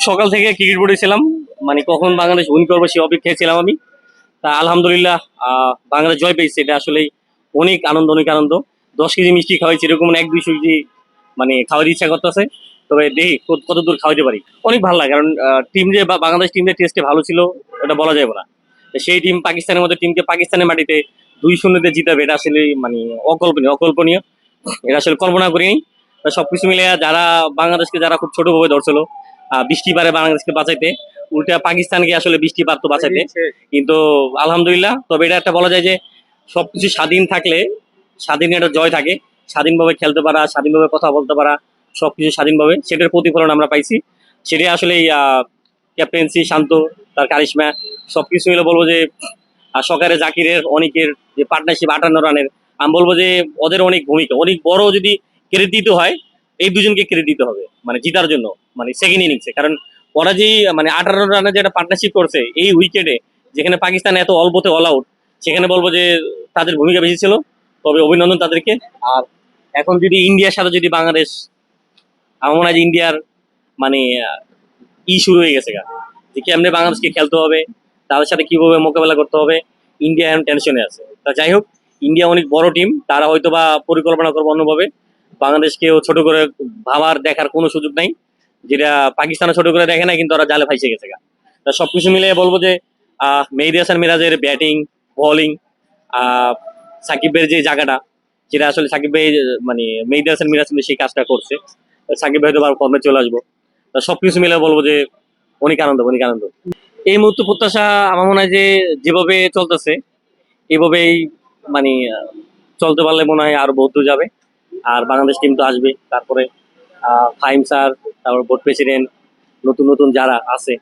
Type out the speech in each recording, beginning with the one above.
সকাল থেকে ক্রিকেট বোর্ডে ছিলাম। মানে কখন বাংলাদেশ উইন করব সেই অপেক্ষায় ছিলাম আমি। তা আলহামদুলিল্লাহ বাংলাদেশ জয় পেয়েছে। এটা আসলে অনেক আনন্দ অনেক আনন্দ। দশ কেজি মিষ্টি খাওয়াইছি, এরকম এক দুইশো কেজি মানে খাওয়ার ইচ্ছা করতেছে। তবে দেখি কত- দূর খাওয়াতে পারি। অনেক ভালো লাগে, কারণ টিম যে বাংলাদেশ টিমের টেস্টে ভালো ছিল, ওটা বলা যাবে না। সেই টিম পাকিস্তানের মধ্যে টিমকে পাকিস্তানের মাটিতে দুই শূন্যতে জিতাবে, এটা আসলে মানে অকল্পনীয় অকল্পনীয়। এটা আসলে কল্পনা করিনি। সবকিছু মিলে যারা বাংলাদেশকে যারা খুব ছোট ভাবে ধরছিল বৃষ্টি পারে বাংলাদেশকে বাঁচাইতে উল্টা পাকিস্তানকে আসলে বৃষ্টি পারতো বাঁচাইতে। কিন্তু আলহামদুলিল্লাহ তবে এটা একটা বলা যায় যে সবকিছু স্বাধীন থাকলে স্বাধীন একটা জয় থাকে। স্বাধীনভাবে খেলতে পারা স্বাধীনভাবে কথা বলতে পারা সবকিছু স্বাধীনভাবে সেটার প্রতিফলন আমরা পাইছি। সেটাই আসলে ক্যাপ্টেন্সি শান্ত তার কারিশমা সবকিছু মিলে বলব যে সকারে জাকিরের অনেকের যে পার্টনারশিপ আটান্ন রানের আমি বলব যে ওদের অনেক ভূমিকা। অনেক বড় যদি ক্রেডিট দিতে হয়, এই দুজনকে ক্রেডিট দিতে হবে মানে জিতার জন্য মানে সেকেন্ড ইনিংসে কারণ ওরা যে মানে আঠারো রানের যেটা পার্টনারশিপ করছে, এই উইকেটে যেখানে পাকিস্তান এত অল্পতে অল আউট সেখানে বলব যে তাদের ভূমিকা বেশি ছিল, তবে অভিনন্দন তাদেরকে। আর এখন যদি ইন্ডিয়ার সাথে যদি বাংলাদেশ, আমার মনে হয় যে ইন্ডিয়ার মানে ই শুরু হয়ে গেছে গা। যে কেমনে বাংলাদেশকে খেলতে হবে, তাদের সাথে কীভাবে মোকাবেলা করতে হবে, ইন্ডিয়া এখন টেনশনে আছে। তা যাই হোক, ইন্ডিয়া অনেক বড় টিম তারা হয়তো বা পরিকল্পনা করব অন্যভাবে। বাংলাদেশকেও ছোট করে ভাবার দেখার কোনো সুযোগ নাই। যেটা পাকিস্তানে ছোট করে দেখে না কিন্তু ওরা জালে ফাইসে গেছে গা। তা সবকিছু মিলে বলব যে মেহেদি হাসান মিরাজের ব্যাটিং বোলিং সাকিবের যে জায়গাটা, যেটা আসলে সাকিব ভাই মানে মেহেদি হাসান মিরাজ সেই কাজটা করছে। সাকিব ভাই তো আবার ফর্মে চলে আসব। তা সবকিছু মিলে বলব যে, অনেক আনন্দ অনেক আনন্দ। এই মুহূর্তে প্রত্যাশা আমার মনে হয় যে, যেভাবে চলতেছে, এভাবেই মানে চলতে পারলে মনে হয় আরও বহুত দূর যাবে। আর বাংলাদেশ টিম তো আসবে। তারপরে ফাহিম স্যার, তারপর বোর্ড প্রেসিডেন্ট নতুন নতুন যারা আছে,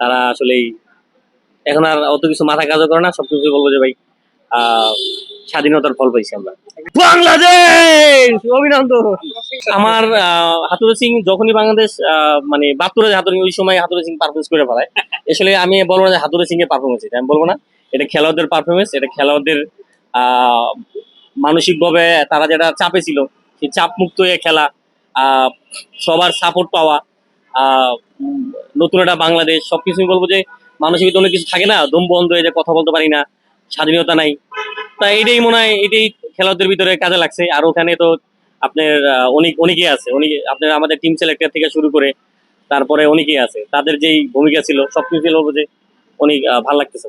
তারা আসলেই এখন আর অত কিছু মাথা কাজও করে না সবকিছু বলব যে ভাই স্বাধীনতার ফল পাইছি আমরা। বাংলাদেশ! অভিনন্দন! আমার হাতুড়ে সিং যখনই বাংলাদেশ মানে বাহাত্তরে হাতুড়ে ওই সময় হাতুড়ে সিং পারফরমেন্স করে ফেলায়। আসলে আমি বলব না যে হাতুড়ে সিং এর পারফরমেন্স আমি বলব না। এটা খেলোয়াড়দের পারফরমেন্স এটা খেলোয়াড়দের মানসিকভাবে তারা যেটা চাপে ছিল, সেই চাপ মুক্ত হয়ে খেলা সবার সাপোর্ট পাওয়া নতুন একটা বাংলাদেশ সবকিছুই বলব যে মানুষের ভিতরে কিছু থাকে না, দম বন্ধ হয়ে যে কথা বলতে পারি না, স্বাধীনতা নাই। তা এটাই মনে হয়, এটাই খেলোয়াড়দের ভিতরে কাজে লাগছে। আর ওখানে তো আপনার অনেক, অনেকেই আছে, অনেক, আপনার আমাদের টিম সিলেক্টর থেকে শুরু করে, তারপরে অনেকেই আছে। তাদের যেই ভূমিকা ছিল সব কিছু বলব যে অনেক ভালো লাগতেছে